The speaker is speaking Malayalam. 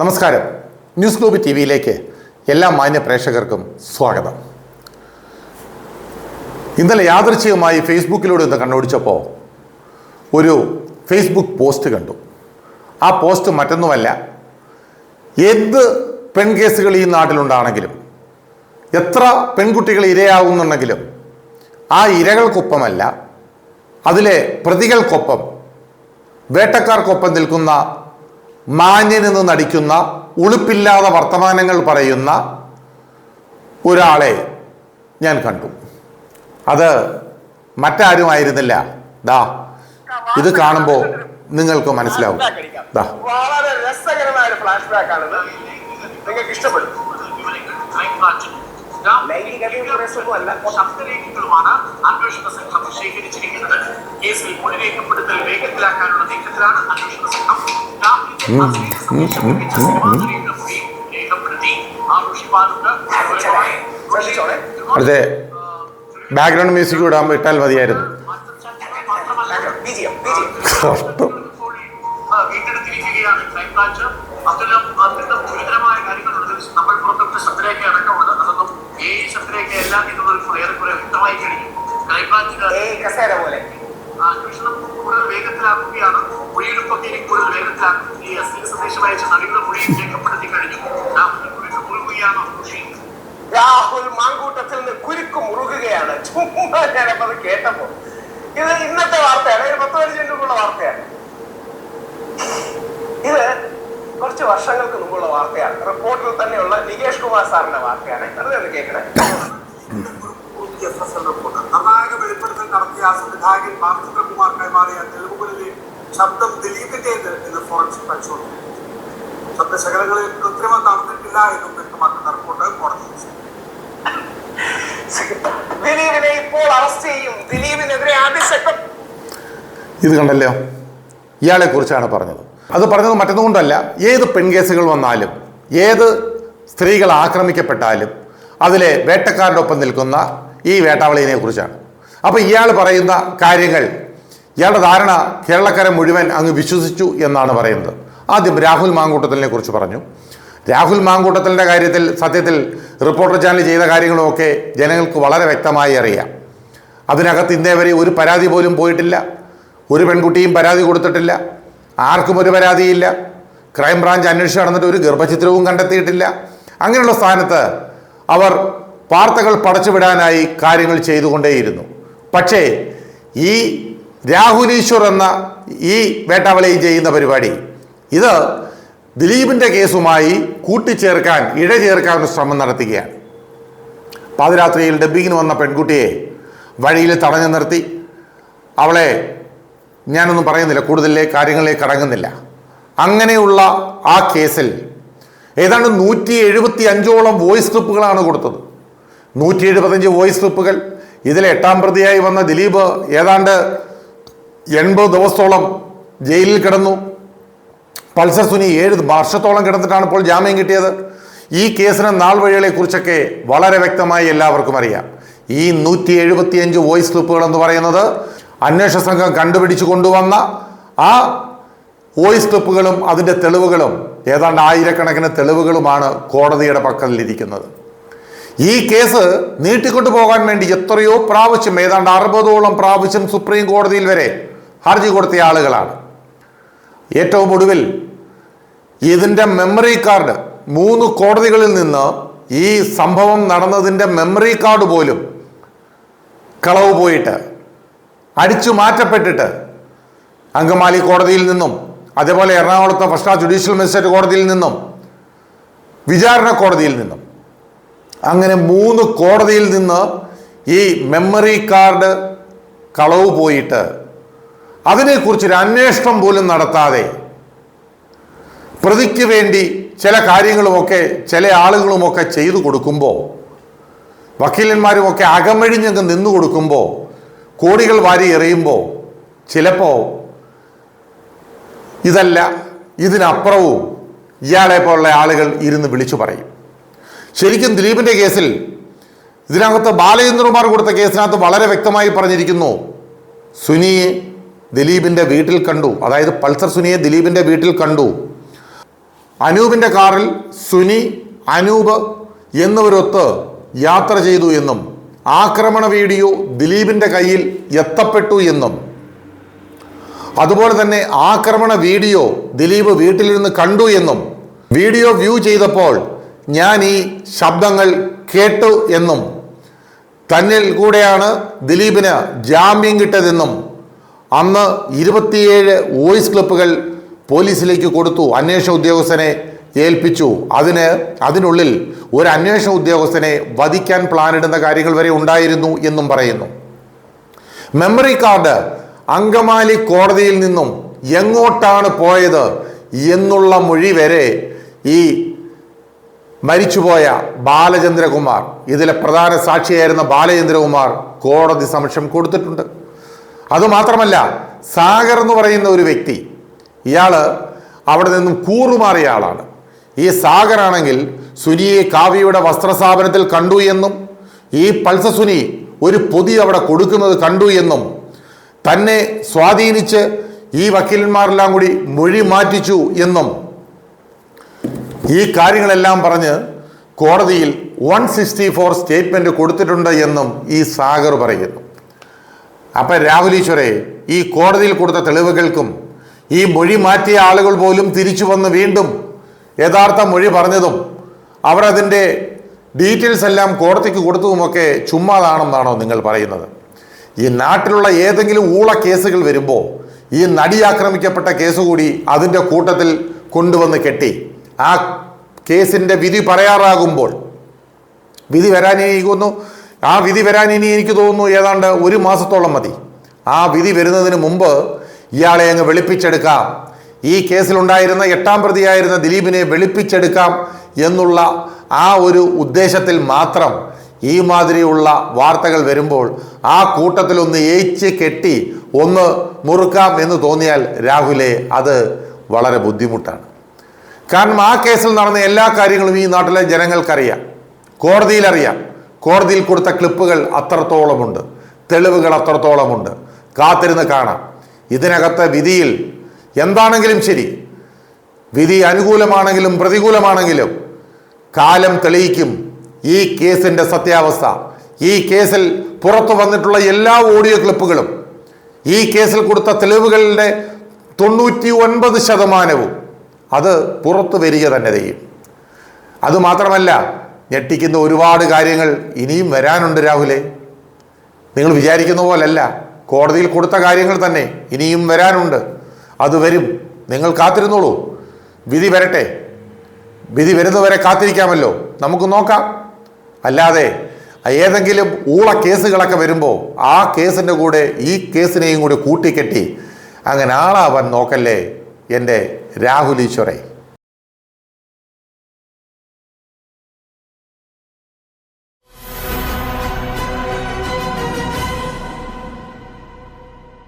നമസ്കാരം. ന്യൂസ് ഗ്ലോബ് ടി വിയിലേക്ക് എല്ലാ മാന്യ പ്രേക്ഷകർക്കും സ്വാഗതം. ഇന്നലെ യാദൃച്ഛികമായി ഫേസ്ബുക്കിലൂടെ ഒന്ന് കണ്ണോടിച്ചപ്പോൾ ഒരു ഫേസ്ബുക്ക് പോസ്റ്റ് കണ്ടു. ആ പോസ്റ്റ് മറ്റൊന്നുമല്ല എന്ത് പെൺകേസുകൾ ഈ നാട്ടിലുണ്ടാണെങ്കിലും എത്ര പെൺകുട്ടികൾ ഇരയാകുന്നുണ്ടെങ്കിലും ആ ഇരകൾക്കൊപ്പമല്ല അതിലെ പ്രതികൾക്കൊപ്പം വേട്ടക്കാർക്കൊപ്പം നിൽക്കുന്ന മാന്യനെന്ന് നടിക്കുന്ന ഉളുപ്പില്ലാതെ വർത്തമാനങ്ങൾ പറയുന്ന ഒരാളെ ഞാൻ കണ്ടു. അത് മറ്റാരുമായിരുന്നില്ല. ദാ ഇത് കാണുമ്പോൾ നിങ്ങൾക്ക് മനസ്സിലാവും. ദാ. വളരെ രസകരമായ ഒരു ഫ്ലാഷ് ബാക്ക് ആണിത് നിങ്ങൾക്ക് ഇഷ്ടപ്പെടും? അല്ല ശബ്ദരേഖകളുമാണ് അന്വേഷണ സംഘം ശേഖരിച്ചിരിക്കുന്നത്. കേസിൽ മൊഴിരേഖപ്പെടുത്തൽ വേഗത്തിലാക്കാനുള്ള നീക്കത്തിലാണ് അന്വേഷണ സംഘം. അടുത്ത ബാക്ക്ഗ്രൗണ്ട് മ്യൂസിക് ഇടാൻ ഇട്ടാൽ മതിയായിരുന്നു. വീണ്ടെടുത്തിരിക്കുകയാണ് ക്രൈംബ്രാഞ്ച് അതിലും അതിന്റെ ഗുരുതരമായ കാര്യങ്ങളുണ്ട് നമ്മൾ പുറത്തുവിട്ട ശബ്ദരേഖ അടക്കമുണ്ട് അതൊന്നും ഈ ശബ്ദരേഖയല്ല എന്നുള്ളത് ഏറെക്കുറെ വ്യക്തമായി കഴിഞ്ഞു ക്രൈംബ്രാഞ്ചിന് ഏയ് കസേര പോലെ. അന്വേഷണം കൂടുതൽ വേഗത്തിലാക്കുകയാണ്. ഇനി കൂടുതൽ വേഗത്തിലാക്കും ഈ അസ്ഥിര സന്ദേശം അയച്ച നടികളുടെ മൊഴി രേഖപ്പെടുത്തി കഴിഞ്ഞു. ഖുഷി രാഹുൽ മാങ്കൂട്ടത്തിൽ നിന്ന് കുരുക്ക് മുറുകുകയാണ്. ചുമ്മാ ഞാനപ്പോ അത് കേട്ടപ്പോ. ഇത് ഇന്നത്തെ വാർത്തയാണ്. ഒരു പത്ത് പതിനഞ്ച് മിനിറ്റുള്ള വാർത്തയാണ്. ഇത് കുറച്ച് വർഷങ്ങൾക്ക് മുമ്പുള്ള വാർത്തയാണ്. റിപ്പോർട്ടിൽ തന്നെയുള്ള നികേഷ് കുമാർ സാറിന്റെ വാർത്തയാണ്. വെറുതെ ഒന്ന് കേൾക്കണേ. നിർണായക വെളിപ്പെടുത്തൽ നടത്തിയ സംവിധായകൻ ബാലചന്ദ്രകുമാർ കൈമാറിയ തെലുങ്കുകളിലെ ശബ്ദം ദിലീപിന്റേത് എന്ന് ഫോറൻസിക് പരിശോധന ശബ്ദശകലങ്ങളിൽ കൃത്രിമം നടന്നിട്ടില്ല എന്നും വ്യക്തമാക്കുന്ന റിപ്പോർട്ട് കോടതി ദിലീപിനെ ഇപ്പോൾ അറസ്റ്റ് ചെയ്യും. ദിലീപിനെതിരെ അതിശക്തം ഇത് കണ്ടല്ലോ. ഇയാളെ കുറിച്ചാണ് പറഞ്ഞത്. അത് പറഞ്ഞത് മറ്റൊന്നുകൊണ്ടല്ല ഏത് പെൺകേസുകൾ വന്നാലും ഏത് സ്ത്രീകൾ ആക്രമിക്കപ്പെട്ടാലും അതിലെ വേട്ടക്കാരുടെ ഒപ്പം നിൽക്കുന്ന ഈ വേട്ടാവളിനെ കുറിച്ചാണ്. അപ്പോൾ ഇയാൾ പറയുന്ന കാര്യങ്ങൾ ഇയാളുടെ ധാരണ കേരളക്കര മുഴുവൻ അങ്ങ് വിശ്വസിച്ചു എന്നാണ് പറയുന്നത്. ആദ്യം രാഹുൽ മാങ്കൂട്ടത്തലിനെ കുറിച്ച് പറഞ്ഞു. രാഹുൽ മാങ്കൂട്ടത്തലിന്റെ കാര്യത്തിൽ സത്യത്തിൽ റിപ്പോർട്ടർ ചാനൽ ചെയ്ത കാര്യങ്ങളുമൊക്കെ ജനങ്ങൾക്ക് വളരെ വ്യക്തമായി അറിയാം. അതിനകത്ത് ഇന്നേ വരെ ഒരു പരാതി പോലും പോയിട്ടില്ല. ഒരു പെൺകുട്ടിയും പരാതി കൊടുത്തിട്ടില്ല. ആർക്കും ഒരു പരാതിയില്ല. ക്രൈംബ്രാഞ്ച് അന്വേഷിച്ച് നടന്നിട്ട് ഒരു ഗർഭചിത്രവും കണ്ടെത്തിയിട്ടില്ല. അങ്ങനെയുള്ള സ്ഥാനത്ത് അവർ വാർത്തകൾ പടച്ചുവിടാനായി കാര്യങ്ങൾ ചെയ്തുകൊണ്ടേയിരുന്നു. പക്ഷേ ഈ രാഹുൽ ഈശ്വർ എന്ന ഈ വേട്ടവളയിൽ ചെയ്യുന്ന പരിപാടി. ഇത് ദിലീപിന്റെ കേസുമായി കൂട്ടിച്ചേർക്കാൻ ഇഴ ചേർക്കാൻ ഒരു ശ്രമം നടത്തുകയാണ്. പാതിരാത്രിയിൽ ഡബ്ബിങ്ങിന് വന്ന പെൺകുട്ടിയെ വഴിയിൽ തടഞ്ഞു നിർത്തി. അവളെ ഞാനൊന്നും പറയുന്നില്ല കൂടുതലേ കാര്യങ്ങളിലേക്ക് കടങ്ങുന്നില്ല അങ്ങനെയുള്ള ആ കേസിൽ ഏതാണ്ട് നൂറ്റി എഴുപത്തി അഞ്ചോളം വോയിസ് ക്ലിപ്പുകളാണ് കൊടുത്തത്. നൂറ്റി എഴുപത്തഞ്ച് വോയിസ് ക്ലിപ്പുകൾ. ഇതിലെ എട്ടാം പ്രതിയായി വന്ന ദിലീപ് ഏതാണ്ട് എൺപത് ദിവസത്തോളം ജയിലിൽ കിടന്നു. പൾസർ സുനി ഏഴ് വർഷത്തോളം കിടന്നിട്ടാണ് ഇപ്പോൾ ജാമ്യം കിട്ടിയത്. ഈ കേസിന് നാൾ വഴികളെക്കുറിച്ചൊക്കെ വളരെ വ്യക്തമായി എല്ലാവർക്കും അറിയാം. ഈ നൂറ്റി എഴുപത്തിയഞ്ച് വോയിസ് ക്ലിപ്പുകൾ എന്ന് പറയുന്നത് അന്വേഷണ സംഘം കണ്ടുപിടിച്ചു കൊണ്ടുവന്ന ആ വോയിസ് ക്ലിപ്പുകളും അതിന്റെ തെളിവുകളും ഏതാണ്ട് ആയിരക്കണക്കിന് തെളിവുകളുമാണ് കോടതിയുടെ പക്കലിരിക്കുന്നത് ഈ കേസ് നീട്ടിക്കൊണ്ടു പോകാൻ വേണ്ടി എത്രയോ പ്രാവശ്യം ഏതാണ്ട് അറുപതോളം പ്രാവശ്യം സുപ്രീം കോടതിയിൽ വരെ ഹർജി കൊടുത്ത ആളുകളാണ്. ഏറ്റവും ഒടുവിൽ ഇതിന്റെ മെമ്മറി കാർഡ് മൂന്ന് കോടതികളിൽ നിന്ന് ഈ സംഭവം നടന്നതിന്റെ മെമ്മറി കാർഡ് പോലും കളവ് പോയിട്ട് അടിച്ചു മാറ്റപ്പെട്ടിട്ട് അങ്കമാലി കോടതിയിൽ നിന്നും അതേപോലെ എറണാകുളത്തെ ഫസ്റ്റ് ജുഡീഷ്യൽ മജിസ്ട്രേറ്റ് കോടതിയിൽ നിന്നും വിചാരണ കോടതിയിൽ നിന്നും അങ്ങനെ മൂന്ന് കോടതിയിൽ നിന്ന് ഈ മെമ്മറി കാർഡ് കളവ് പോയിട്ട് അതിനെക്കുറിച്ചൊരു അന്വേഷണം പോലും നടത്താതെ പ്രതിക്ക് വേണ്ടി ചില കാര്യങ്ങളുമൊക്കെ ചില ആളുകളുമൊക്കെ ചെയ്തു കൊടുക്കുമ്പോൾ വക്കീലന്മാരുമൊക്കെ അകമഴിഞ്ഞങ്ങ് നിന്നു കൊടുക്കുമ്പോൾ കോടികൾ വാരി എറിയുമ്പോൾ ചിലപ്പോൾ ഇതല്ല ഇതിനപ്പുറവും ഇയാളെ പോലുള്ള ആളുകൾ ഇരുന്ന് വിളിച്ചു പറയും. ശരിക്കും ദിലീപിന്റെ കേസിൽ ഇതിനകത്ത് ബാലചന്ദ്രകുമാർ കൊടുത്ത കേസിനകത്ത് വളരെ വ്യക്തമായി പറഞ്ഞിരിക്കുന്നു സുനിയെ ദിലീപിന്റെ വീട്ടിൽ കണ്ടു. അതായത് പൾസർ സുനിയെ ദിലീപിന്റെ വീട്ടിൽ കണ്ടു. അനൂപിന്റെ കാറിൽ സുനി അനൂപ് എന്നിവരൊത്ത് യാത്ര ചെയ്തു എന്നും ആക്രമണ വീഡിയോ ദിലീപിന്റെ കയ്യിൽ എത്തപ്പെട്ടു എന്നും. അതുപോലെ തന്നെ ആക്രമണ വീഡിയോ ദിലീപ് വീട്ടിലിരുന്ന് കണ്ടു എന്നും. വീഡിയോ വ്യൂ ചെയ്തപ്പോൾ ഞാൻ ഈ ശബ്ദങ്ങൾ കേട്ടു എന്നും. തന്നിൽ കൂടെയാണ് ദിലീപിന് ജാമ്യം കിട്ടതെന്നും. അന്ന് ഇരുപത്തിയേഴ് വോയിസ് ക്ലിപ്പുകൾ പോലീസിലേക്ക് കൊടുത്തു. അന്വേഷണ ഉദ്യോഗസ്ഥനെ ഏൽപ്പിച്ചു. അതിന് അതിനുള്ളിൽ ഒരു അന്വേഷണ ഉദ്യോഗസ്ഥനെ വധിക്കാൻ പ്ലാൻ പ്ലാനിടുന്ന കാര്യങ്ങൾ വരെ ഉണ്ടായിരുന്നു എന്നും പറയുന്നു. മെമ്മറി കാർഡ് അങ്കമാലി കോടതിയിൽ നിന്നും എങ്ങോട്ടാണ് പോയത് എന്നുള്ള മൊഴി വരെ ഈ മരിച്ചുപോയ ബാലചന്ദ്രകുമാർ ഇതിലെ പ്രധാന സാക്ഷിയായിരുന്ന ബാലചന്ദ്രകുമാർ കോടതി സമക്ഷം കൊടുത്തിട്ടുണ്ട്. അതുമാത്രമല്ല സാഗർ എന്ന് പറയുന്ന ഒരു വ്യക്തി ഇയാൾ അവിടെ നിന്നും കൂറുമാറിയ ആളാണ്. ഈ സാഗറാണെങ്കിൽ സുനിയെ കാവ്യയുടെ വസ്ത്രസ്ഥാപനത്തിൽ കണ്ടു എന്നും ഈ പൾസ സുനി ഒരു പൊതി അവിടെ കൊടുക്കുന്നത് കണ്ടു എന്നും തന്നെ സ്വാധീനിച്ച് ഈ വക്കീലന്മാരെല്ലാം കൂടി മൊഴി മാറ്റിച്ചു എന്നും ഈ കാര്യങ്ങളെല്ലാം പറഞ്ഞ് കോടതിയിൽ വൺ സിക്സ്റ്റി ഫോർ സ്റ്റേറ്റ്മെന്റ് കൊടുത്തിട്ടുണ്ട് എന്നും ഈ സാഗർ പറയുന്നു. അപ്പം രാഹുൽ ഈശ്വരെ ഈ കോടതിയിൽ കൊടുത്ത തെളിവുകൾക്കും ഈ മൊഴി മാറ്റിയ ആളുകൾ പോലും തിരിച്ചു വന്ന് വീണ്ടും യഥാർത്ഥ മൊഴി പറഞ്ഞതും അവർ ഡീറ്റെയിൽസ് എല്ലാം കോടതിക്ക് കൊടുത്തതുമൊക്കെ ചുമ്മാതാണെന്നാണോ നിങ്ങൾ പറയുന്നത്? ഈ നാട്ടിലുള്ള ഏതെങ്കിലും ഊള കേസുകൾ വരുമ്പോൾ ഈ നടി ആക്രമിക്കപ്പെട്ട കേസ് കൂടി അതിന്റെ കൂട്ടത്തിൽ കൊണ്ടുവന്ന് കെട്ടി. ആ കേസിന്റെ വിധി പറയാറാകുമ്പോൾ വിധി വരാൻ ഇനിക്കുന്നു ആ വിധി വരാൻ ഇനി എനിക്ക് തോന്നുന്നു ഏതാണ്ട് ഒരു മാസത്തോളം മതി. ആ വിധി വരുന്നതിന് മുമ്പ് ഇയാളെ അങ്ങ് വെളുപ്പിച്ചെടുക്കാം. ഈ കേസിലുണ്ടായിരുന്ന എട്ടാം പ്രതിയായിരുന്ന ദിലീപിനെ വെളുപ്പിച്ചെടുക്കാം എന്നുള്ള ആ ഒരു ഉദ്ദേശത്തിൽ മാത്രം ഈ മാതിരിയുള്ള വാർത്തകൾ വരുമ്പോൾ ആ കൂട്ടത്തിൽ ഒന്ന് ഏച്ച് കെട്ടി ഒന്ന് മുറുക്കാം എന്ന് തോന്നിയാൽ രാഹുലെ അത് വളരെ ബുദ്ധിമുട്ടാണ്. കാരണം ആ കേസിൽ നടന്ന എല്ലാ കാര്യങ്ങളും ഈ നാട്ടിലെ ജനങ്ങൾക്കറിയാം. കോടതിയിൽ അറിയാം കോടതിയിൽ കൊടുത്ത ക്ലിപ്പുകൾ അത്രത്തോളമുണ്ട്. തെളിവുകൾ അത്രത്തോളമുണ്ട്. കാത്തിരുന്ന് കാണാം. ഇതിനകത്ത് വിധിയിൽ എന്താണെങ്കിലും ശരി. വിധി അനുകൂലമാണെങ്കിലും പ്രതികൂലമാണെങ്കിലും കാലം തെളിയിക്കും. ഈ കേസിന്റെ സത്യാവസ്ഥ. ഈ കേസിൽ പുറത്തു വന്നിട്ടുള്ള എല്ലാ ഓഡിയോ ക്ലിപ്പുകളും ഈ കേസിൽ കൊടുത്ത തെളിവുകളുടെ തൊണ്ണൂറ്റി ഒൻപത് ശതമാനവും അത് പുറത്തു വരിക തന്നെ ചെയ്യും. അതുമാത്രമല്ല ഞെട്ടിക്കുന്ന ഒരുപാട് കാര്യങ്ങൾ ഇനിയും വരാനുണ്ട് രാഹുലെ. നിങ്ങൾ വിചാരിക്കുന്ന പോലല്ല. കോടതിയിൽ കൊടുത്ത കാര്യങ്ങൾ തന്നെ ഇനിയും വരാനുണ്ട്. അത് വരും. നിങ്ങൾ കാത്തിരുന്നോളൂ. വിധി വരട്ടെ. വിധി വരുന്നവരെ കാത്തിരിക്കാമല്ലോ. നമുക്ക് നോക്കാം. അല്ലാതെ ഏതെങ്കിലും ഊള കേസുകളൊക്കെ വരുമ്പോൾ ആ കേസിന്റെ കൂടെ ഈ കേസിനെയും കൂടി കൂട്ടിക്കെട്ടി അങ്ങനെ ആളാവാൻ നോക്കല്ലേ എന്റെ രാഹുൽ ഈശ്വരേ